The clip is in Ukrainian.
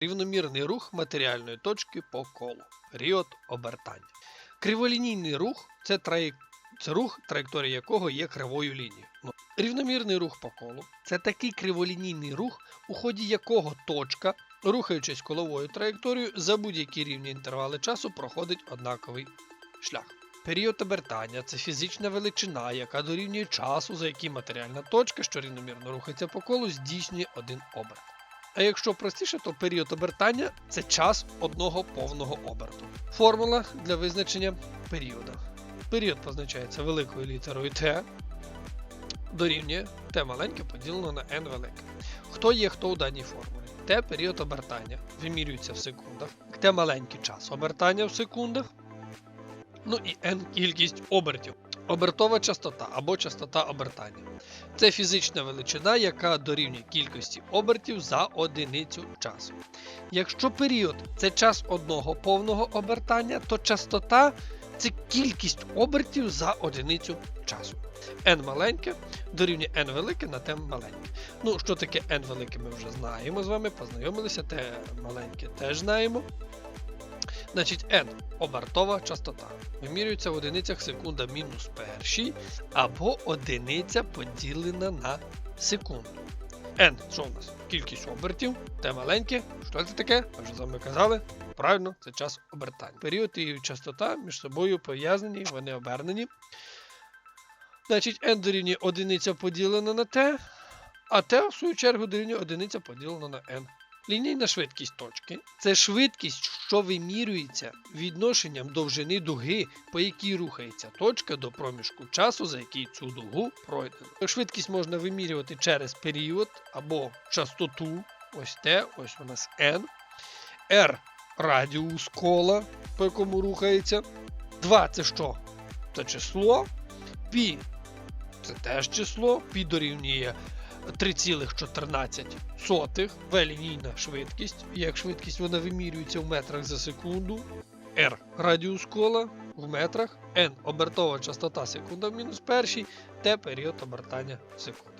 рівномірний рух матеріальної точки по колу. Період обертання. Криволінійний рух це, траєк... це рух, траєкторія якого є кривою лінією. Ну, рівномірний рух по колу це такий криволінійний рух, у ході якого точка, рухаючись коловою траєкторією, за будь-які рівні інтервали часу проходить однаковий шлях. Період обертання це фізична величина, яка дорівнює часу, за який матеріальна точка, що рівномірно рухається по колу, здійснює один оберт. А якщо простіше, то період обертання це час одного повного оберту. Формула для визначення періоду. Період позначається великою літерою Т, дорівнює Т маленьке поділено на n велике. Хто є хто у даній формулі? Т період обертання вимірюється в секундах. Т маленький час обертання в секундах. Ну і n кількість обертів. Обертова частота або частота обертання. Це фізична величина, яка дорівнює кількості обертів за одиницю часу. Якщо період це час одного повного обертання, то частота це кількість обертів за одиницю часу. n маленьке дорівнює n велике на t маленьке. Ну, що таке n велике, ми вже знаємо з вами, познайомилися, t маленьке теж знаємо. Значить, n обертова частота. Вимірюється в одиницях секунда мінус першій або одиниця поділена на секунду. n що у нас? Кількість обертів, те маленьке. Що це таке? Ми вже з вами казали. Правильно, це час обертання. Період і частота між собою пов'язані, вони обернені. Значить, n дорівнює одиниця поділена на t, а t, в свою чергу, дорівнює одиниця поділена на n. Лінійна швидкість точки це швидкість, що вимірюється відношенням довжини дуги, по якій рухається точка до проміжку часу, за який цю дугу пройдено. Швидкість можна вимірювати через період або частоту. Ось те, ось у нас n. R радіус кола, по якому рухається. 2 це що? Це число. Пі це теж число. Пі дорівнює 3,14 В лінійна швидкість. Як швидкість вона вимірюється в метрах за секунду. R радіус кола в метрах, N обертова частота секунда в мінус першій, T період обертання секунди.